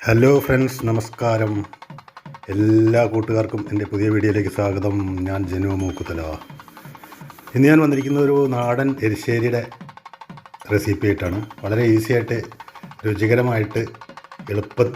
Hello friends നമസ്കാരം. എല്ലാ കൂട്ടുകാർക്കും എന്റെ പുതിയ വീഡിയോയിലേക്ക് സ്വാഗതം. ഞാൻ ജനു മൂക്കുത്തല. ഇന്ന് ഞാൻ വന്നിരിക്കുന്ന ഒരു നാടൻ എരിശ്ശേരിയുടെ റെസിപ്പി ആയിട്ടാണ്. വളരെ ഈസിയായിട്ട് രുചികരമായിട്ട് എളുപ്പ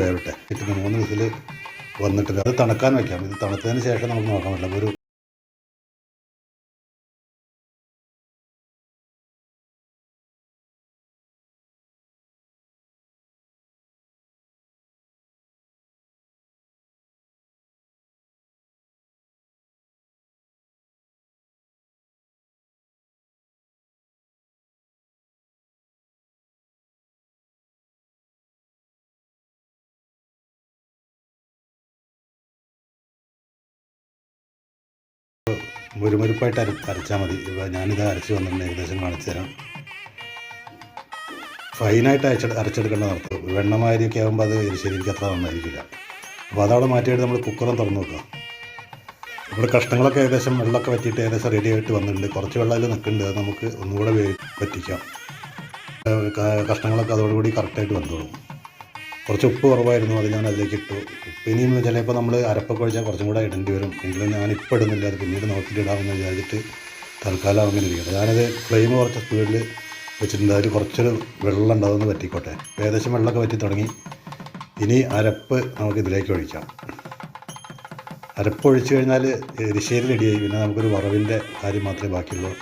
വേവട്ടെ ഇത് മൂന്ന് വിസിൽ വന്നിട്ടില്ല അത് തണുക്കാൻ വയ്ക്കാം ഇത് തണുത്തതിന് ശേഷം നമുക്ക് നോക്കാൻ പറ്റില്ല. ഒരു മുരുമുരുപ്പായിട്ട് അര അരച്ചാൽ മതി. ഞാനിത് അരച്ച് വന്നിട്ടുണ്ട് ഏകദേശം കാണിച്ചു തരാം. ഫൈനായിട്ട് അയച്ച അരച്ചെടുക്കേണ്ട നടത്തും വെണ്ണമാരിയൊക്കെ ആകുമ്പോൾ അത് ശരിക്കും അത്ര നന്നായിരിക്കില്ല. അപ്പോൾ അതവിടെ മാറ്റിയിട്ട് നമ്മൾ കുക്കറും തുറന്നു നോക്കാം ഇവിടെ കഷ്ണങ്ങളൊക്കെ ഏകദേശം വെള്ളമൊക്കെ വറ്റിയിട്ട് ഏകദേശം റെഡി ആയിട്ട് വന്നിട്ടുണ്ട്. കുറച്ച് വെള്ളം അതിൽ നിൽക്കുന്നുണ്ട്. അത് നമുക്ക് ഒന്നുകൂടെ വേ വറ്റിക്കാം. ഏഹ് ക- കഷ്ണങ്ങളൊക്കെ അതോടുകൂടി കറക്റ്റായിട്ട് വന്നോളും കുറച്ച് ഉപ്പ് കുറവായിരുന്നു അത് ഞാൻ അതിലേക്ക് ഇട്ടു. ഇനിയും ചിലപ്പോൾ നമ്മൾ അരപ്പൊക്കെ ഒഴിച്ചാൽ കുറച്ചും കൂടെ ഇടേണ്ടി വരും. എങ്കിലും ഞാൻ ഇപ്പോൾ ഇടുന്നില്ല അത് പിന്നീട് നോക്കിയിട്ട് ഇടാമെന്ന് വിചാരിച്ചിട്ട് തൽക്കാലം അങ്ങനെ ഇരിക്കട്ടെ. ഞാനത് ഫ്ലെയിം കുറച്ച് സ്പീഡിൽ വെച്ചിട്ടുണ്ട്. അതിൽ കുറച്ചൊരു വെള്ളം ഉണ്ടാകുമെന്ന് പറ്റിക്കോട്ടെ. ഏകദേശം വെള്ളമൊക്കെ പറ്റി തുടങ്ങി. ഇനി അരപ്പ് നമുക്ക് ഇതിലേക്ക് ഒഴിക്കാം. അരപ്പ് ഒഴിച്ചു കഴിഞ്ഞാൽ എരിശ്ശേരി റെഡിയായി. പിന്നെ നമുക്കൊരു വറവിന്റെ കാര്യം മാത്രമേ ബാക്കിയുള്ളൂ.